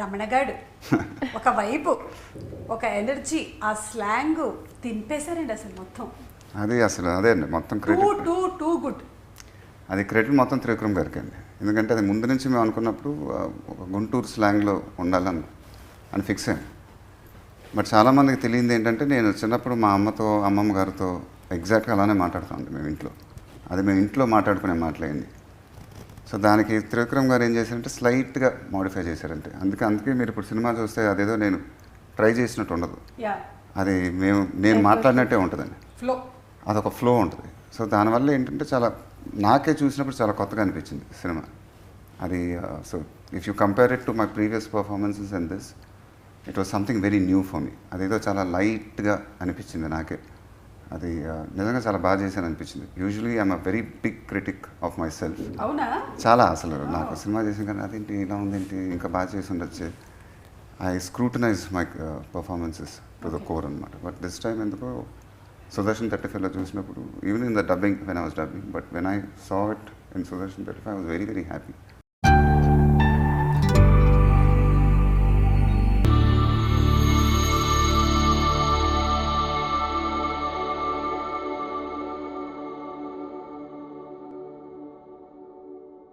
రమణగాడు. ఒక వైపు ఒక ఎనర్జీ ఆ స్లాంగ్ తింపేశారండి అసలు మొత్తం. అది అసలు అదే అండి మొత్తం too credit too too good. అది క్రెడిట్ మొత్తం త్రివిక్రమ్ గారికి అండి. ఎందుకంటే అది ముందు నుంచి మేము అనుకున్నప్పుడు ఆ, ఒక గుంటూరు స్లాంగ్లో ఉండాలని అని ఫిక్స్ అయ్యాం. బట్ చాలామందికి తెలియంది ఏంటంటే నేను చిన్నప్పుడు మా అమ్మతో అమ్మమ్మ గారితో ఎగ్జాక్ట్గా అలానే మాట్లాడుతాం మేము ఇంట్లో. అది మేము ఇంట్లో మాట్లాడుకునే మాటలైంది సో దానికి త్రివిక్రమ్ గారు ఏం చేశారంటే స్లైట్గా మోడిఫై చేశారంటే. అందుకే అందుకే మీరు ఇప్పుడు సినిమా చూస్తే అదేదో నేను ట్రై చేసినట్టు ఉండదు. అది మేము నేను మాట్లాడినట్టే ఉంటుందండి. ఫ్లో అదొక ఫ్లో ఉంటుంది. సో దానివల్ల ఏంటంటే చాలా నాకే చూసినప్పుడు చాలా కొత్తగా అనిపించింది సినిమా. అది so if you compare it to my previous performances and this it was something very new for me అదేదో చాలా లైట్గా అనిపించింది నాకే. అది నిజంగా చాలా బాగా చేశాను అనిపించింది usually I'm a very big critic of myself అవునా? చాలా అసలు నాకు సినిమా చేసిన కానీ అదేంటి ఇలా ఉందేంటి ఇంకా బాగా చేసి ఉండొచ్చు. I scrutinize my performances to the core అనమాట బట్ దిస్ టైం ఎందుకో సుదర్శన్ థర్టీ ఫైవ్లో చూసినప్పుడు even in the dubbing when I was dubbing but when I saw it in Sudarshan thirty five I was very very happy